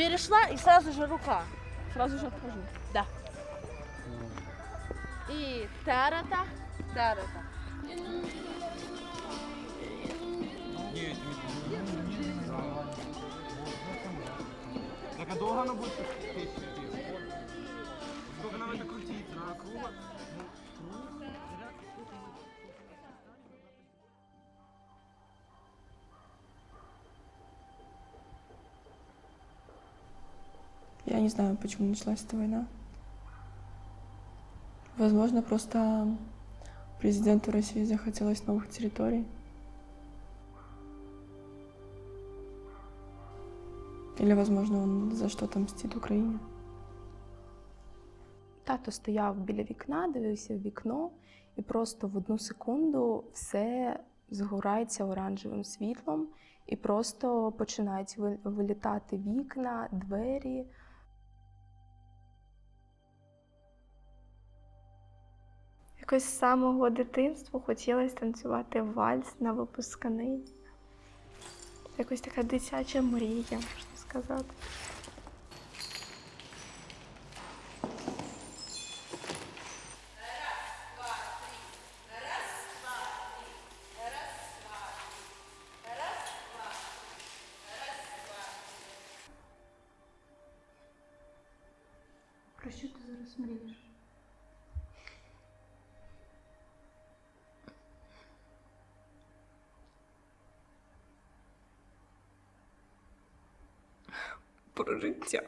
перешла и сразу же рука. Сразу же отхожу. Да. И тарата, тарата. Так а долго она будет Я не знаю, почему началась эта война. Возможно, просто президенту России захотелось новых территорий. Или, возможно, он за что-то мстит Украине. Тато стояв біля вікна, дивився в вікно, і просто в одну секунду все згорається оранжевим світлом, і просто починають вилітати вікна, двері. Якось з самого дитинства хотілося танцювати вальс на випускний. Якось така дитяча мрія, можна сказати. Про що ти зараз мрієш? Про життя.